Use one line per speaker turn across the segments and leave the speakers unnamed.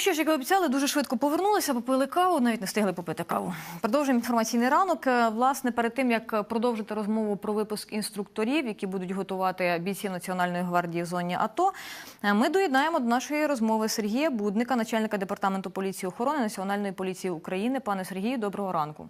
Ну що ж, як і обіцяли, дуже швидко повернулися, попили каву, навіть не встигли попити каву. Продовжуємо інформаційний ранок. Е, Власне, перед тим як продовжити розмову про випуск інструкторів, які будуть готувати бійців Національної гвардії в зоні АТО, е, ми доєднаємо до нашої розмови Сергія Будника, начальника департаменту поліції охорони Національної поліції України. Пане Сергію, доброго ранку.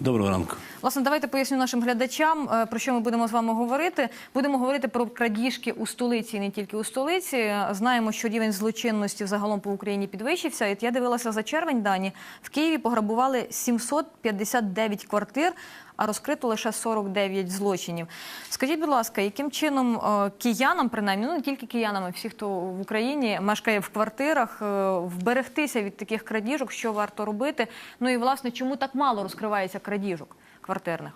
Доброго ранку.
Власне, давайте поясню нашим глядачам, е, про що ми будемо з вами говорити. Будемо говорити про крадіжки у столиці, не тільки у столиці. Знаємо, що рівень злочинності загалом по Україні підвищився. І я дивилася за червень дані. В Києві пограбували 759 квартир, а розкрито лише 49 злочинів. Скажіть, будь ласка, яким чином е, киянам, принаймні, ну не тільки киянам, а всі, хто в Україні мешкає в квартирах, е, вберегтися від таких крадіжок, що варто робити? Ну і власне, чому так мало розкривається крадіжок квартирних?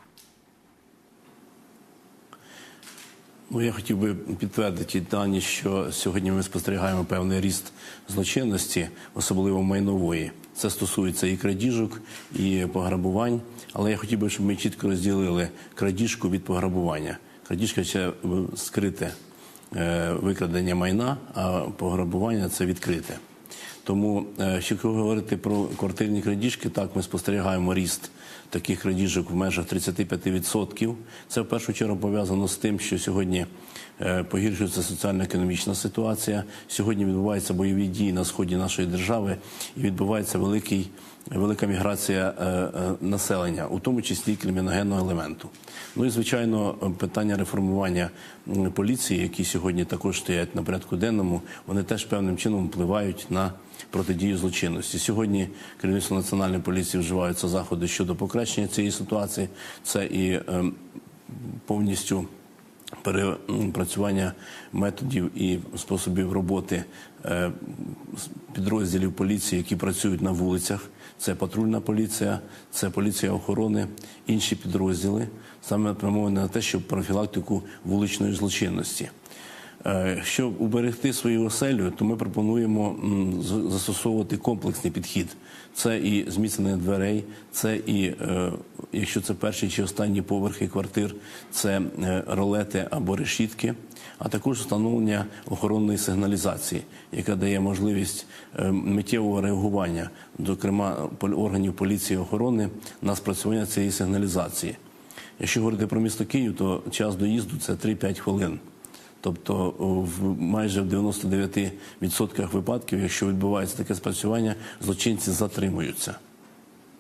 Ну, я хотів би підтвердити дані, що сьогодні ми спостерігаємо певний ріст злочинності, особливо майнової. Це стосується і крадіжок, і пограбувань. Але я хотів би, щоб ми чітко розділили крадіжку від пограбування. Крадіжка це е, скрите е, викрадення майна, а пограбування це відкрите. Тому, е, якщо говорити про квартирні крадіжки, так ми спостерігаємо ріст таких крадіжок в межах 35%. Це в першу чергу пов'язано з тим, що сьогодні е, погіршується соціально-економічна ситуація. Сьогодні відбуваються бойові дії на сході нашої держави і відбувається великий. Велика міграція е, населення, у тому числі криміногенного елементу. Ну і звичайно, питання реформування поліції, які сьогодні також стоять на порядку денному, вони теж певним чином впливають на протидію злочинності. Сьогодні керівництво національної поліції вживаються заходи щодо покращення цієї ситуації. Це і е, повністю перепрацювання методів і способів роботи е, підрозділів поліції, які працюють на вулицях. Це патрульна поліція, це поліція охорони, інші підрозділи, саме спрямовані на те, щоб профілактику вуличної злочинності. Е, Щоб уберегти свою оселю, то ми пропонуємо застосовувати комплексний підхід. Це і зміцнення дверей, це і е, якщо це перший чи останні поверхи квартир, це е, ролети або решітки, а також встановлення охоронної сигналізації, яка дає можливість миттєвого реагування, зокрема органів поліції і охорони на спрацювання цієї сигналізації. Якщо говорити про місто Київ, то час доїзду це 3-5 хвилин. Тобто в майже в 99% випадків, якщо відбувається таке спрацювання, злочинці затримуються.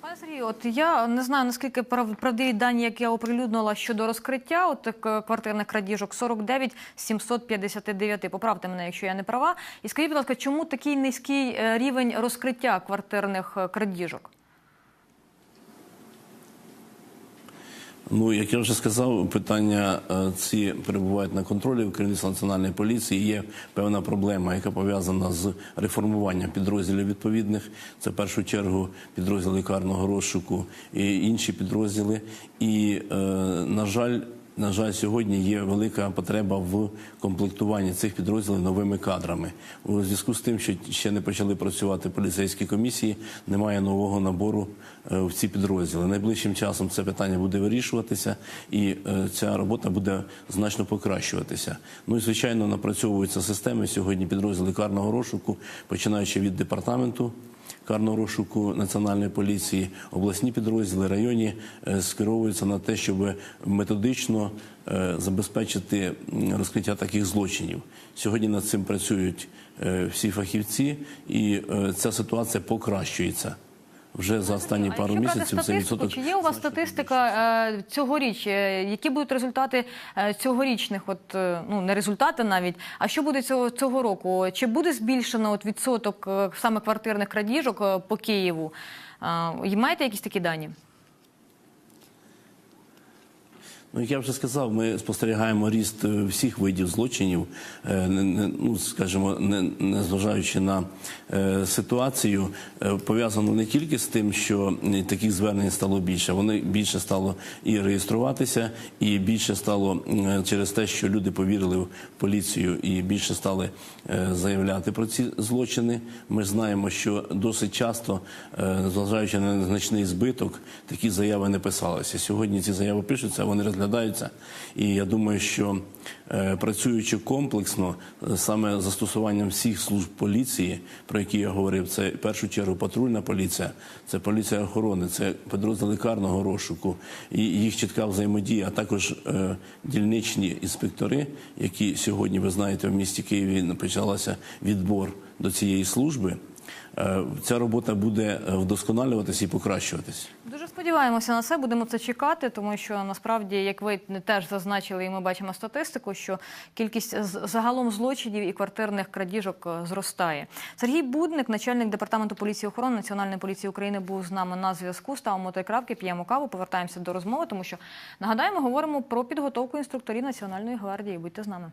Пане Сергію, от я не знаю наскільки прав- правдиві дані, як я оприлюднила щодо розкриття от е, квартирних крадіжок 49 з 759. Поправте мене, якщо я не права. І скажіть, будь ласка, чому такий низький е, рівень розкриття квартирних е, крадіжок?
Ну, як я вже сказав, питання е, ці перебувають на контролі в керівництва національної поліції. Є певна проблема, яка пов'язана з реформуванням підрозділів відповідних. Це в першу чергу підрозділи карного розшуку і інші підрозділи. І, е, на жаль, на жаль, сьогодні є велика потреба в комплектуванні цих підрозділів новими кадрами. У зв'язку з тим, що ще не почали працювати поліцейські комісії, немає нового набору е, в ці підрозділи. Найближчим часом це питання буде вирішуватися, і е, ця робота буде значно покращуватися. Ну і звичайно, напрацьовуються системи сьогодні підрозділи карного розшуку, починаючи від департаменту карного розшуку національної поліції, обласні підрозділи, районі е, скеровуються на те, щоб методично е, забезпечити розкриття таких злочинів. Сьогодні над цим працюють е, всі фахівці, і ця ситуація покращується. Вже за останні пару місяців
Це
відсоток
чи є у вас статистика е, цьогоріч? Е, Які будуть результати е, цьогорічних, от ну не результати навіть, а що буде цього цього року? Чи буде збільшено от відсоток саме квартирних крадіжок по Києву? Маєте якісь такі дані?
Ну, я вже сказав, ми спостерігаємо ріст е, всіх видів злочинів, е, ну скажімо, не, не зважаючи на е, ситуацію, пов'язано не тільки з тим, що таких звернень стало більше, вони більше стало і реєструватися, і більше стало через те, що люди повірили в поліцію і більше стали заявляти про ці злочини. Ми знаємо, що досить часто, зважаючи на значний збиток, такі заяви не писалися. Сьогодні ці заяви пишуться, вони розглядаються розглядаються. І я думаю, що е, працюючи комплексно, е, саме застосуванням всіх служб поліції, про які я говорив, це в першу чергу патрульна поліція, це поліція охорони, це підрозділи карного розшуку і їх чітка взаємодія, а також е, дільничні інспектори, які сьогодні, ви знаєте, в місті Києві почалася відбор до цієї служби. Е, Ця робота буде е, вдосконалюватись і покращуватись.
Дуже сподіваємося на це, будемо це чекати, тому що насправді, як ви теж зазначили, і ми бачимо статистику, що кількість загалом злочинів і квартирних крадіжок е, зростає. Сергій Будник, начальник департаменту поліції охорони Національної поліції України, був з нами на зв'язку. Ставимо той крапки, п'ємо каву, повертаємося до розмови, тому що нагадаємо, говоримо про підготовку інструкторів Національної гвардії. Будьте з нами.